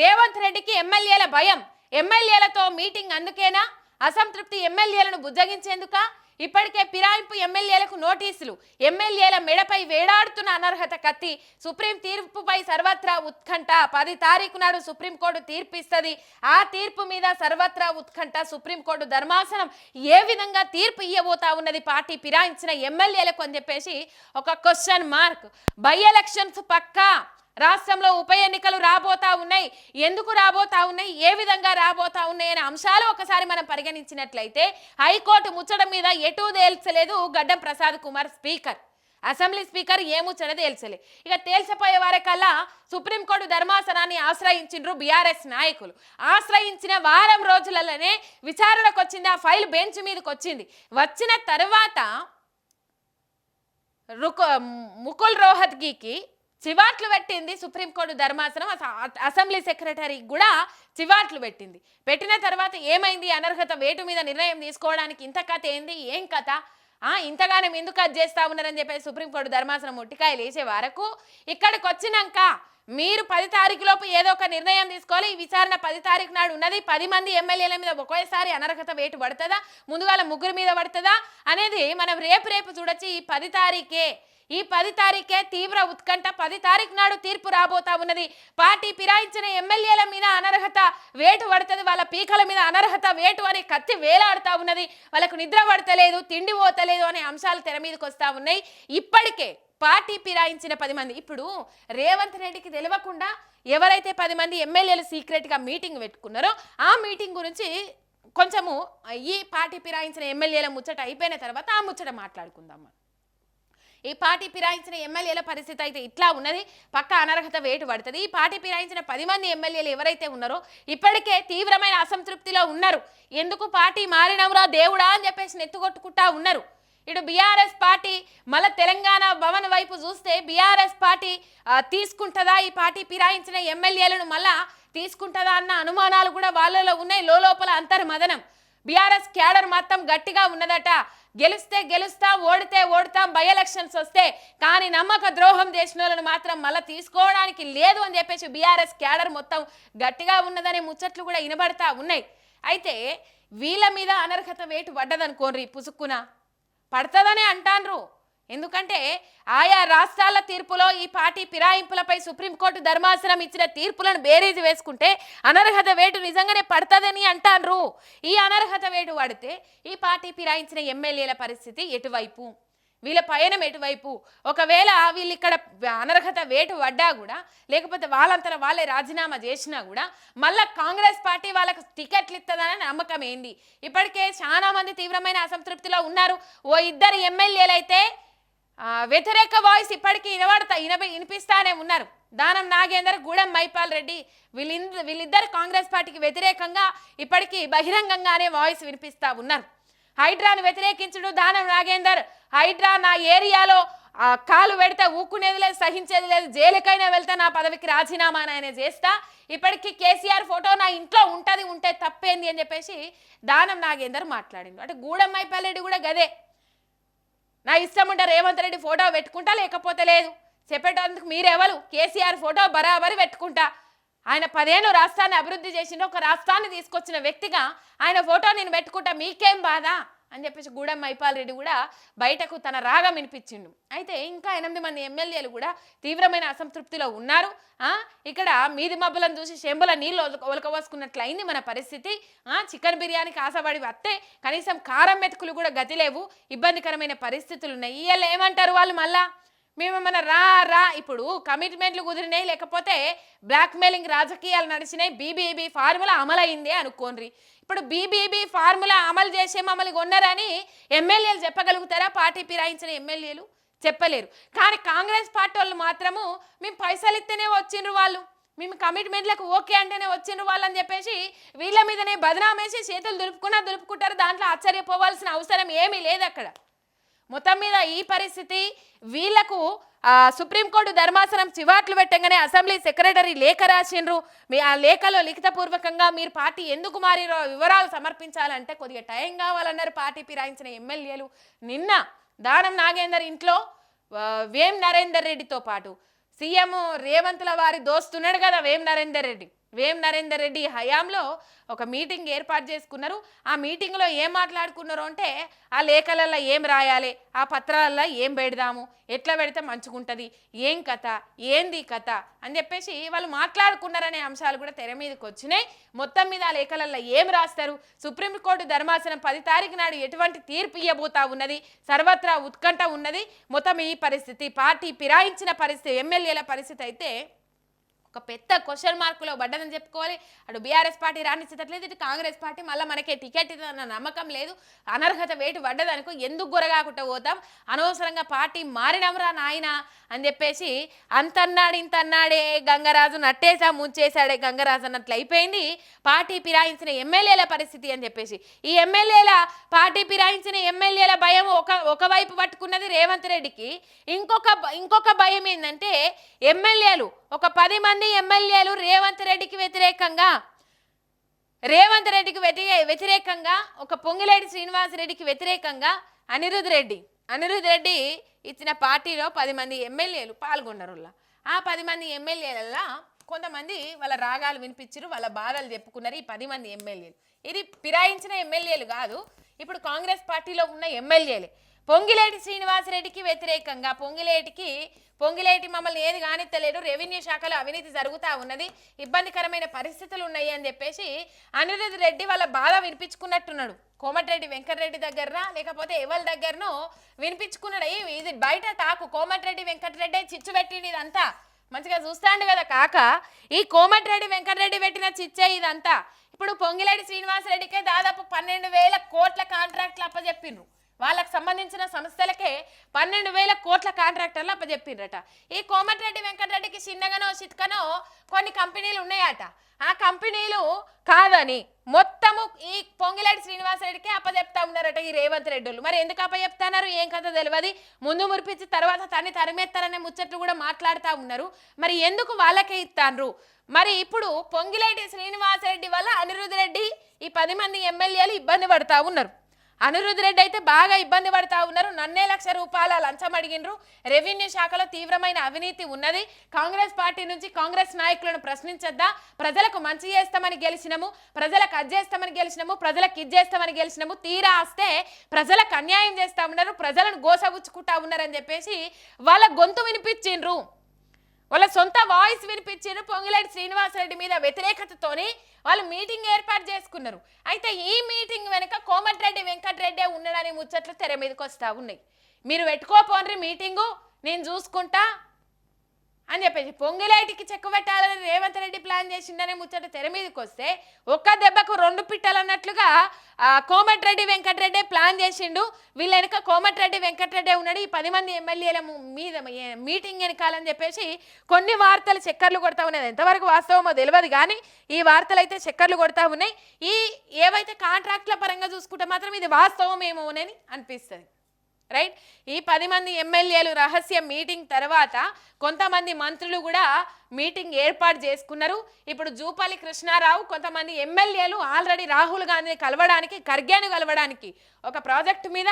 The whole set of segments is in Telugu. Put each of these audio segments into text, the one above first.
రేవంత్ రెడ్డికి ఎమ్మెల్యేల భయం. ఎమ్మెల్యేలతో మీటింగ్ అందుకేనా? అసంతృప్తి ఎమ్మెల్యేలను బుజ్జగించేందుక? ఇప్పటికే పిరాయింపు ఎమ్మెల్యేలకు నోటీసులు. ఎమ్మెల్యేల మెడపై వేలాడుతున్న అనర్హత కత్తి సుప్రీం తీర్పుపై సర్వత్రా ఉత్కంఠ. పది తారీఖు నాడు సుప్రీంకోర్టు తీర్పు ఇస్తుంది ఆ తీర్పు మీద సర్వత్రా ఉత్కంఠ. సుప్రీంకోర్టు ధర్మాసనం ఏ విధంగా తీర్పు ఇయ్యబోతా ఉన్నది? పార్టీ పిరాయించిన ఎమ్మెల్యేలకు అని చెప్పేసి ఒక క్వశ్చన్ మార్క్ బై ఎలక్షన్స్ పక్కా. రాష్ట్రంలో ఉప ఎన్నికలు రాబోతా ఉన్నాయి. ఎందుకు రాబోతా ఉన్నాయి? ఏ విధంగా రాబోతా ఉన్నాయి అనే అంశాలు ఒకసారి మనం పరిగణించినట్లయితే హైకోర్టు ముచ్చడం మీద ఎటూ తేల్చలేదు Gaddam Prasad Kumar speaker. Assembly speaker ఏ ముచ్చట తేల్చలే. ఇక తేల్చపోయే వారికల్లా సుప్రీంకోర్టు ధర్మాసనాన్ని ఆశ్రయించిండ్రు బీఆర్ఎస్ నాయకులు. ఆశ్రయించిన వారం రోజులలోనే విచారణకు వచ్చింది. ఆ ఫైల్ బెంచ్ మీదకి వచ్చింది. వచ్చిన తర్వాత రుకు ముకుల్ రోహత్గికి చివాట్లు పెట్టింది సుప్రీంకోర్టు ధర్మాసనం. అసెంబ్లీ సెక్రటరీ కూడా చివాట్లు పెట్టింది. పెట్టిన తర్వాత ఏమైంది? అనర్హత వేటు మీద నిర్ణయం తీసుకోవడానికి ఇంత కథ ఏంది? ఏం కథ? ఆ ఇంతగానం ఎందుకు అది చేస్తా ఉన్నారని చెప్పేసి సుప్రీంకోర్టు ధర్మాసనం ముట్టికాయలు లేచే వరకు ఇక్కడికి వచ్చినాక మీరు పది తారీఖు లోపు ఏదో ఒక నిర్ణయం తీసుకోవాలి. ఈ విచారణ పది తారీఖు నాడు ఉన్నది. పది మంది ఎమ్మెల్యేల మీద ఒకేసారి అనర్హత వేటు పడుతుందా? ముందుగాల ముగ్గురు మీద పడుతుందా? అనేది మనం రేపు రేపు చూడొచ్చు. ఈ పది తారీఖే ఈ పది తారీఖే తీవ్ర ఉత్కంఠ. పది తారీఖు నాడు తీర్పు రాబోతా ఉన్నది. పార్టీ ఫిరాయించిన ఎమ్మెల్యేల మీద అనర్హత వేటు పడుతుంది. వాళ్ళ పీకల మీద అనర్హత వేటు అని కత్తి వేలాడుతా ఉన్నది. వాళ్ళకు నిద్ర పడతలేదు తిండి పోతలేదు అనే అంశాలు తెర మీదకి వస్తూ ఉన్నాయి. ఇప్పటికే పార్టీ ఫిరాయించిన పది మంది. ఇప్పుడు రేవంత్ రెడ్డికి తెలియకుండా ఎవరైతే పది మంది ఎమ్మెల్యేలు సీక్రెట్గా మీటింగ్ పెట్టుకున్నారో ఆ మీటింగ్ గురించి కొంచెము ఈ పార్టీ ఫిరాయించిన ఎమ్మెల్యేల ముచ్చట అయిపోయిన తర్వాత ఆ ముచ్చట మాట్లాడుకుందాం ఈ పార్టీ ఫిరాయించిన ఎమ్మెల్యేల పరిస్థితి అయితే ఇట్లా ఉన్నది. పక్క అనర్హత వేటు పడుతుంది. ఈ పార్టీ ఫిరాయించిన పది మంది ఎమ్మెల్యేలు ఎవరైతే ఉన్నారో ఇప్పటికే తీవ్రమైన అసంతృప్తిలో ఉన్నారు. ఎందుకు పార్టీ మారినవురా దేవుడా అని చెప్పేసి నెత్తుకొట్టుకుంటా ఉన్నారు. ఇటు బీఆర్ఎస్ పార్టీ మళ్ళీ తెలంగాణ భవన్ వైపు చూస్తే బీఆర్ఎస్ పార్టీ తీసుకుంటుందా ఈ పార్టీ ఫిరాయించిన ఎమ్మెల్యేలను మళ్ళా తీసుకుంటుందా అన్న అనుమానాలు కూడా వాళ్ళలో ఉన్నాయి. లోపల అంతర్మదనం. బీఆర్ఎస్ క్యాడర్ మొత్తం గట్టిగా ఉన్నదట. గెలిస్తే గెలుస్తాం ఓడితే ఓడతాం బై ఎలక్షన్స్ వస్తే కానీ నమ్మక ద్రోహం చేసిన వాళ్ళని మాత్రం మళ్ళీ తీసుకోవడానికి లేదు అని చెప్పేసి బీఆర్ఎస్ క్యాడర్ మొత్తం గట్టిగా ఉన్నదనే ముచ్చట్లు కూడా వినబడతా ఉన్నాయి. అయితే వీళ్ళ మీద అనర్హత వేటు పడ్డదనుకోర్రి పుసుక్కున. పడుతుందనే అంటాన్రు. ఎందుకంటే ఆయా రాష్ట్రాల తీర్పులో ఈ పార్టీ ఫిరాయింపులపై సుప్రీంకోర్టు ధర్మాసనం ఇచ్చిన తీర్పులను బేరీజు వేసుకుంటే అనర్హత వేటు నిజంగానే పడుతుందని అంటాన్రు. ఈ అనర్హత వేటు పడితే ఈ పార్టీ ఫిరాయించిన ఎమ్మెల్యేల పరిస్థితి ఎటువైపు? వీళ్ళ పయనం ఎటువైపు? ఒకవేళ వీళ్ళు ఇక్కడ అనర్హత వేటు పడ్డా కూడా లేకపోతే వాళ్ళంతా వాళ్ళే రాజీనామా చేసినా కూడా మళ్ళా కాంగ్రెస్ పార్టీ వాళ్ళకు టికెట్లు ఇస్తుందనే నమ్మకం ఏంది? ఇప్పటికే చాలా మంది తీవ్రమైన అసంతృప్తిలో ఉన్నారు. ఓ ఇద్దరు ఎమ్మెల్యేలు అయితే వ్యతిరేక వాయిస్ ఇప్పటికీ వినబడతా వినప వినిపిస్తానే ఉన్నారు. దానం నాగేందర్ గూడెం మైపాల్ రెడ్డి వీళ్ళింద వీళ్ళిద్దరు కాంగ్రెస్ పార్టీకి వ్యతిరేకంగా ఇప్పటికీ బహిరంగంగానే వాయిస్ వినిపిస్తా ఉన్నారు. హైడ్రాను వ్యతిరేకించుడు దానం నాగేందర్. హైడ్రా నా ఏరియాలో కాలు పెడితే ఊక్కునేది లేదు సహించేది లేదు జైలుకైనా వెళ్తే నా పదవికి రాజీనామా ఆయన చేస్తా. ఇప్పటికీ కేసీఆర్ ఫోటో నా ఇంట్లో ఉంటుంది ఉంటే తప్పేంది అని చెప్పేసి దానం నాగేందర్ మాట్లాడిండు. అంటే గూడెం మైపాల్ రెడ్డి కూడా గదే. నా ఇష్టం ఉంటే రేవంత్ రెడ్డి ఫోటో పెట్టుకుంటా లేకపోతే లేదు. చెప్పేటందుకు మీరెవరు? కేసీఆర్ ఫోటో బరాబరి పెట్టుకుంటా. ఆయన పదేళ్ళు రాష్ట్రాన్ని అభివృద్ధి చేసిన ఒక రాష్ట్రాన్ని తీసుకొచ్చిన వ్యక్తిగా ఆయన ఫోటో నేను పెట్టుకుంటా. మీకేం బాధ? అని చెప్పేసి గూడెం మైపాల్ రెడ్డి కూడా బయటకు తన రాగం వినిపించిండు. అయితే ఇంకా ఎనిమిది మంది ఎమ్మెల్యేలు కూడా తీవ్రమైన అసంతృప్తిలో ఉన్నారు. ఇక్కడ మీది మబ్బులను చూసి శంబుల నీళ్ళు ఒలక ఒలకవోసుకున్నట్లయింది మన పరిస్థితి. ఆ, చికెన్ బిర్యానీకి ఆశపడి వస్తే కనీసం కారం మెతుకులు కూడా గతి లేవు ఇబ్బందికరమైన పరిస్థితులు ఉన్నాయి ఇవాళ ఏమంటారు వాళ్ళు మళ్ళా? మేము మన రా రా ఇప్పుడు కమిట్మెంట్లు కుదిరినాయి లేకపోతే బ్లాక్మెయిలింగ్ రాజకీయాలు నడిచినాయి బీబీబీ ఫార్ములా అమలైంది అనుకోండి ఇప్పుడు బీబీబీ ఫార్ములా అమలు చేసే మమ్మల్ని కొన్నారని ఎమ్మెల్యేలు చెప్పగలుగుతారా? పార్టీ పిరాయించిన ఎమ్మెల్యేలు చెప్పలేరు. కానీ కాంగ్రెస్ పార్టీ వాళ్ళు మాత్రము మేము పైసలు ఇస్తేనే వచ్చిండ్రు వాళ్ళు. మేము కమిట్మెంట్లకు ఓకే అంటేనే వచ్చిండ్రు వాళ్ళు అని చెప్పేసి వీళ్ళ మీదనే బదనామేసి చేతులు దులుపుకున్నా దులుపుకుంటారు. దాంట్లో ఆశ్చర్యపోవాల్సిన అవసరం ఏమీ లేదు అక్కడ మొత్తం మీద ఈ పరిస్థితి వీళ్ళకు సుప్రీంకోర్టు ధర్మాసనం చివాట్లు పెట్టగానే అసెంబ్లీ సెక్రటరీ లేఖ రాసిండ్రు. మీ ఆ లేఖలో లిఖితపూర్వకంగా మీరు పార్టీ ఎందుకు మారిరో వివరాలు సమర్పించాలంటే కొద్దిగా టైం కావాలన్నారు పార్టీ పిరాయించిన ఎమ్మెల్యేలు. నిన్న దానం నాగేందర్ ఇంట్లో వేం నరేందర్ రెడ్డితో పాటు. సీఎం రేవంత్ల వారి దోస్తున్నాడు కదా వేం నరేందర్ రెడ్డి. వేం నరేందర్ రెడ్డి హయాంలో ఒక మీటింగ్ ఏర్పాటు చేసుకున్నారు. ఆ మీటింగ్లో ఏం మాట్లాడుకున్నారు అంటే ఆ లేఖలల్లో ఏం రాయాలి? ఆ పత్రాలల్లో ఏం పెడదాము? ఎట్లా పెడితే మంచిగుంటుంది? ఏం కథ? ఏంది కథ? అని చెప్పేసి వాళ్ళు మాట్లాడుకున్నారనే అంశాలు కూడా తెర మీదకి వచ్చినాయి. మొత్తం మీద ఆ లేఖలల్లో ఏం రాస్తారు? సుప్రీంకోర్టు ధర్మాసనం పది తారీఖు నాడు ఎటువంటి తీర్పు ఇవ్వబోతా ఉన్నది? సర్వత్రా ఉత్కంఠ ఉన్నది? మొత్తం ఈ పరిస్థితి పార్టీ ఫిరాయించిన పరిస్థితి ఎమ్మెల్యేల పరిస్థితి అయితే ఒక పెద్ద క్వశ్చన్ మార్కులో పడ్డదని చెప్పుకోవాలి. అటు బీఆర్ఎస్ పార్టీ రాణించేటట్లేదు ఇటు కాంగ్రెస్ పార్టీ మళ్ళీ మనకే టికెట్ ఇదన్న నమ్మకం లేదు. అనర్హత వేటు పడ్డదనుకో ఎందుకు గురగాకుండా పోతాం? అనవసరంగా పార్టీ మారినవరా నాయన అని చెప్పేసి అంతన్నాడు ఇంతన్నాడే గంగరాజు నట్టేసా ముంచేశాడే గంగరాజు అన్నట్లు అయిపోయింది. పార్టీ పిరాయించిన ఎమ్మెల్యేల పరిస్థితి అని చెప్పేసి. ఈ ఎమ్మెల్యేల పార్టీ పిరాయించిన ఎమ్మెల్యేల భయం ఒక ఒకవైపు పట్టుకున్నది రేవంత్ రెడ్డికి. ఇంకొక ఇంకొక భయం ఏంటంటే ఎమ్మెల్యేలు ఒక పది మంది ఎమ్మెల్యేలు రేవంత్ రెడ్డికి వ్యతిరేకంగా రేవంత్ రెడ్డికి వ్యతిరే వ్యతిరేకంగా ఒక పొంగిలేడి శ్రీనివాసరెడ్డికి వ్యతిరేకంగా అనిరుద్ రెడ్డి అనిరుద్ రెడ్డి ఇచ్చిన పార్టీలో పది మంది ఎమ్మెల్యేలు పాల్గొన్నారు ఆ పది మంది ఎమ్మెల్యేలలో కొంతమంది వాళ్ళ రాగాలు వినిపించారు వాళ్ళ బాధలు చెప్పుకున్నారు ఈ పది మంది ఎమ్మెల్యేలు. ఇది ఫిరాయించిన ఎమ్మెల్యేలు కాదు ఇప్పుడు కాంగ్రెస్ పార్టీలో ఉన్న ఎమ్మెల్యేలే. పొంగిలేటి శ్రీనివాసరెడ్డికి వ్యతిరేకంగా పొంగిలేటికి పొంగిలేటి మమ్మల్ని ఏది కానిత్తలేడు రెవెన్యూ శాఖలో అవినీతి జరుగుతూ ఉన్నది ఇబ్బందికరమైన పరిస్థితులు ఉన్నాయి అని చెప్పేసి అనిరుద్ రెడ్డి వాళ్ళ బాధ వినిపించుకున్నట్టున్నాడు. కోమటిరెడ్డి వెంకటరెడ్డి దగ్గర లేకపోతే ఎవరి దగ్గరనో వినిపించుకున్నాడు. "ఏ, ఇది బయట తాకు కోమటిరెడ్డి వెంకటరెడ్డి చిచ్చు పెట్టింది ఇదంతా. మంచిగా చూస్తాండు కదా కాక ఈ కోమటిరెడ్డి వెంకటరెడ్డి పెట్టిన చిచ్చే ఇదంతా. ఇప్పుడు పొంగిలేటి శ్రీనివాసరెడ్డికే దాదాపు పన్నెండు వేల కోట్ల కాంట్రాక్ట్లు అప్పచెప్పిండ్రు వాళ్ళకి సంబంధించిన సంస్థలకే పన్నెండు వేల కోట్ల కాంట్రాక్టర్లు అప్పచెప్పిండ్రట. ఈ కోమటిరెడ్డి వెంకటరెడ్డికి చిన్నగానో చిట్కనో కొన్ని కంపెనీలు ఉన్నాయట. ఆ కంపెనీలు కాదని మొత్తము ఈ పొంగిలేటి శ్రీనివాసరెడ్డికి అప్పచెప్తా ఉన్నారట ఈ రేవంత్ రెడ్డిలు మరి ఎందుకు అప్పచెప్తున్నారు? ఏం కథ తెలియదు ముందు మురిపించి తర్వాత తన్ని తరిమేస్తారనే ముచ్చట్లు కూడా మాట్లాడుతూ ఉన్నారు. మరి ఎందుకు వాళ్ళకే ఇస్తాన్రు మరి ఇప్పుడు పొంగిలేటి శ్రీనివాసరెడ్డి వల్ల అనిరుద్ రెడ్డి ఈ పది మంది ఎమ్మెల్యేలు ఇబ్బంది పడతా ఉన్నారు. అనిరుద్ రెడ్డి అయితే బాగా ఇబ్బంది పడతా ఉన్నారు. నన్నే లక్ష రూపాయల లంచం అడిగినరు రెవెన్యూ శాఖలో తీవ్రమైన అవినీతి ఉన్నది. కాంగ్రెస్ పార్టీ నుంచి కాంగ్రెస్ నాయకులను ప్రశ్నించద్దా? ప్రజలకు మంచి చేస్తామని గెలిచినము ప్రజలకు అది చేస్తామని గెలిచినము ప్రజలకు ఇది చేస్తామని గెలిచినము తీరా వస్తే ప్రజలకు అన్యాయం చేస్తా ఉన్నారు ప్రజలను గోసగుచ్చుకుంటా ఉన్నారని చెప్పేసి వాళ్ళ గొంతు వినిపించిండ్రు. వాళ్ళ సొంత వాయిస్ వినిపించారు పొంగిలేటి శ్రీనివాసరెడ్డి మీద వ్యతిరేకతతోని వాళ్ళు మీటింగ్ ఏర్పాటు చేసుకున్నారు. అయితే ఈ మీటింగ్ వెనుక కోమటిరెడ్డి వెంకటరెడ్డి ఉన్నాడని ముచ్చట్లు తెర మీదకి వస్తా ఉన్నాయి. మీరు పెట్టుకోపోండ్రి మీటింగు నేను చూసుకుంటా. అని చెప్పేసి పొంగిలేటికి చెక్కు పెట్టాలని రేవంత్ రెడ్డి ప్లాన్ చేసిండనే ముచ్చట తెర మీదకి వస్తే ఒక్క దెబ్బకు రెండు పిట్టలు అన్నట్లుగా కోమటిరెడ్డి వెంకటరెడ్డి ప్లాన్ చేసిండు. వీళ్ళ వెనుక కోమటిరెడ్డి వెంకటరెడ్డి ఉన్నాడు. ఈ పది మంది ఎమ్మెల్యేల మీద మీటింగ్ వెనకాలని చెప్పేసి కొన్ని వార్తలు చక్కర్లు కొడతా ఉన్నాయి ఎంతవరకు వాస్తవమో తెలియదు కానీ ఈ వార్తలు అయితే చక్కర్లు కొడతా ఉన్నాయి. ఈ ఏవైతే కాంట్రాక్ట్ల పరంగా చూసుకుంటే మాత్రం ఇది వాస్తవమేమోనని అనిపిస్తుంది. రైట్? ఈ పది మంది ఎమ్మెల్యేలు రహస్య మీటింగ్ తర్వాత కొంతమంది మంత్రులు కూడా మీటింగ్ ఏర్పాటు చేసుకున్నారు. ఇప్పుడు జూపల్లి కృష్ణారావు కొంతమంది ఎమ్మెల్యేలు ఆల్రెడీ రాహుల్ గాంధీని కలవడానికి ఖర్గేను కలవడానికి ఒక ప్రాజెక్టు మీద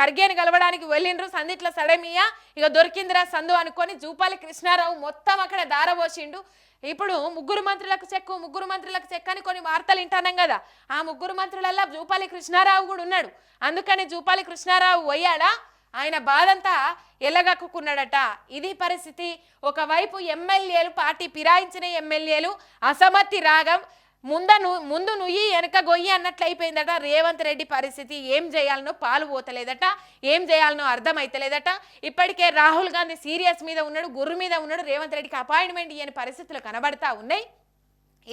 ఖర్గేను కలవడానికి వెళ్ళిండ్రు సందిట్ల సడమియా. ఇక దొరికిందిరా సందు అనుకొని జూపల్లి కృష్ణారావు మొత్తం అక్కడ దారబోసిండు. ఇప్పుడు ముగ్గురు మంత్రులకు చెక్కు ముగ్గురు మంత్రులకు చెక్ అని కొన్ని వార్తలు వింటాను కదా. ఆ ముగ్గురు మంత్రులల్లో జూపాలి కృష్ణారావు కూడా ఉన్నాడు. అందుకని జూపాలి కృష్ణారావు పోయాడా? ఆయన బాధంతా ఎలగక్కుకున్నాడట ఇది పరిస్థితి. ఒకవైపు ఎమ్మెల్యేలు పార్టీ ఫిరాయించిన ఎమ్మెల్యేలు అసమతి రాగం ముంద ను- ముందు నుయ్యి వెనక గొయ్యి అన్నట్లు అయిపోయిందట. రేవంత్ రెడ్డి పరిస్థితి ఏం చేయాలనో పాలు పోతలేదట. ఏం చేయాలనో అర్థమైతలేదట. ఇప్పటికే రాహుల్ గాంధీ సీరియస్ మీద ఉన్నాడు గుర్రు మీద ఉన్నాడు. రేవంత్ రెడ్డికి అపాయింట్మెంట్ ఇయ్యని పరిస్థితులు కనబడతా ఉన్నాయి.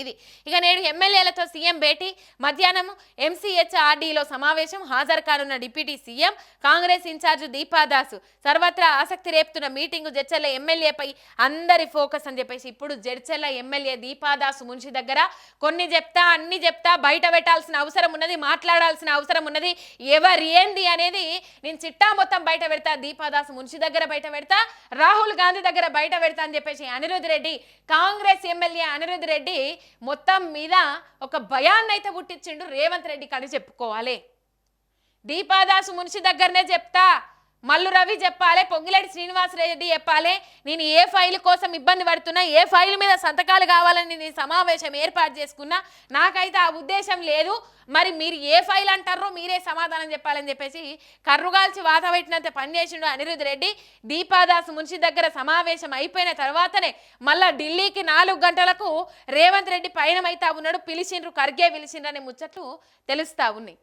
ఇది. ఇక నేడు ఎమ్మెల్యేలతో సీఎం భేటీ మధ్యాహ్నం ఎంసీహెచ్ఆర్డీలో సమావేశం హాజరు కానున్న deputy CM Congress in charge Deepa Das సర్వత్రా ఆసక్తి రేపుతున్న మీటింగు జడ్చర్ల ఎమ్మెల్యేపై అందరి ఫోకస్ అని చెప్పేసి ఇప్పుడు జడ్చర్ల ఎమ్మెల్యే దీపాదాసు మున్షి దగ్గర కొన్ని చెప్తా అన్ని చెప్తా బయట పెట్టాల్సిన అవసరం ఉన్నది మాట్లాడాల్సిన అవసరం ఉన్నది ఎవరు ఏంది అనేది నేను చిట్టా మొత్తం బయట పెడతా దీపాదాసు మున్షి దగ్గర బయట పెడతా రాహుల్ గాంధీ దగ్గర బయట పెడతా అని చెప్పేసి అనిరుద్ రెడ్డి కాంగ్రెస్ ఎమ్మెల్యే అనిరుద్ రెడ్డి మొత్తం మీద ఒక భయాన్ని అయితే పుట్టించిండు రేవంత్ రెడ్డికి అని చెప్పుకోవాలి. దీపాదాసు మునిషి దగ్గరనే చెప్తా. మల్లు రవి చెప్పాలి పొంగిలేటి శ్రీనివాసరెడ్డి చెప్పాలి నేను ఏ ఫైల్ కోసం ఇబ్బంది పడుతున్నా ఏ ఫైల్ మీద సంతకాలు కావాలని నేను సమావేశం ఏర్పాటు చేసుకున్నా నాకైతే ఆ ఉద్దేశం లేదు. మరి మీరు ఏ ఫైల్ అంటారో మీరే సమాధానం చెప్పాలని చెప్పేసి కర్రుగాల్చి వాత పెట్టినంత పనిచేసిండు అనిరుద్ రెడ్డి. దీపాదాస్ మున్షి దగ్గర సమావేశం అయిపోయిన తర్వాతనే మళ్ళా ఢిల్లీకి నాలుగు గంటలకు రేవంత్ రెడ్డి పయనమైతా ఉన్నాడు పిలిచిండ్రు ఖర్గే పిలిచిండ్రు అనే ముచ్చట్లు తెలుస్తా ఉన్నాయి.